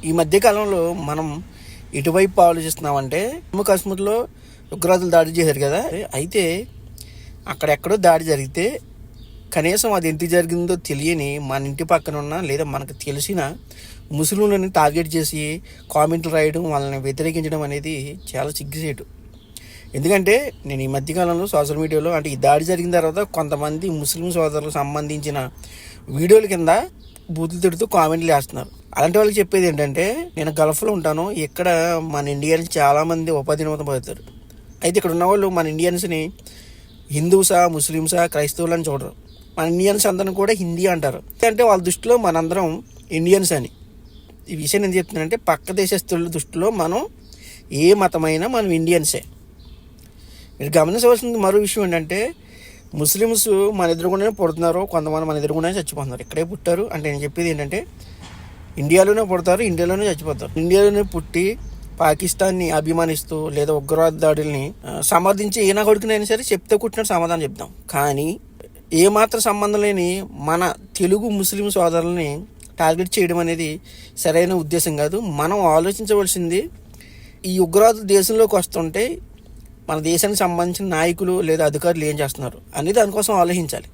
ఈ మధ్య కాలంలో మనం ఎటువైపు ఆలోచిస్తున్నామంటే జమ్మూ కాశ్మీర్లో ఉగ్రవాదులు దాడి చేశారు కదా. అయితే అక్కడెక్కడో దాడి జరిగితే కనీసం అది ఎంత జరిగిందో తెలియని మన ఇంటి పక్కన ఉన్న లేదా మనకు తెలిసిన ముస్లింలను టార్గెట్ చేసి కామెంట్లు రాయడం వాళ్ళని వ్యతిరేకించడం అనేది చాలా సిగ్గుసేటు ఎందుకంటే నేను ఈ మధ్యకాలంలో సోషల్ మీడియాలో అంటే ఈ దాడి జరిగిన తర్వాత కొంతమంది ముస్లిం సోదరులకు సంబంధించిన వీడియోల కింద బూతులు తిడుతూ కామెంట్లు వేస్తున్నారు. అలాంటి వాళ్ళకి చెప్పేది ఏంటంటే నేను గల్ఫ్లో ఉంటాను ఇక్కడ మన ఇండియన్స్ చాలామంది ఉపాధి నిమిత్తం పోతారు అయితే ఇక్కడ ఉన్న వాళ్ళు మన ఇండియన్స్ని హిందూసా ముస్లిమ్సా క్రైస్తవులు అని చూడరు. మన ఇండియన్స్ అందరం కూడా హిందీ అంటారు. అంటే వాళ్ళ దృష్టిలో మనందరం ఇండియన్స్ అని. ఈ విషయం నేను చెప్తున్నానంటే పక్క దేశస్తుల దృష్టిలో మనం ఏ మతమైనా మనం ఇండియన్సే. మీరు గమనించవలసిన మరో విషయం ఏంటంటే ముస్లిమ్స్ మన ఎదురుగుండానే పుడుతున్నారు కొంతమంది మన ఎదురుగుండానే చచ్చిపోతున్నారు. ఇక్కడే పుట్టారు. అంటే నేను చెప్పేది ఏంటంటే ఇండియాలోనే పుడతారు ఇండియాలోనే చచ్చిపోతారు. ఇండియాలోనే పుట్టి పాకిస్తాన్ని అభిమానిస్తూ లేదా ఉగ్రవాద దాడుల్ని సమర్థించి ఈయన కొడుకునైనా సరే చెప్తే కుట్టినట్టు సమాధానం చెప్తాం. కానీ ఏమాత్రం సంబంధం లేని మన తెలుగు ముస్లిం సోదరుల్ని టార్గెట్ చేయడం అనేది సరైన ఉద్దేశం కాదు. మనం ఆలోచించవలసింది ఈ ఉగ్రవాద దేశంలోకి వస్తుంటే మన దేశానికి సంబంధించిన నాయకులు లేదా అధికారులు ఏం చేస్తున్నారు అనేది దానికోసం ఆలోచించాలి.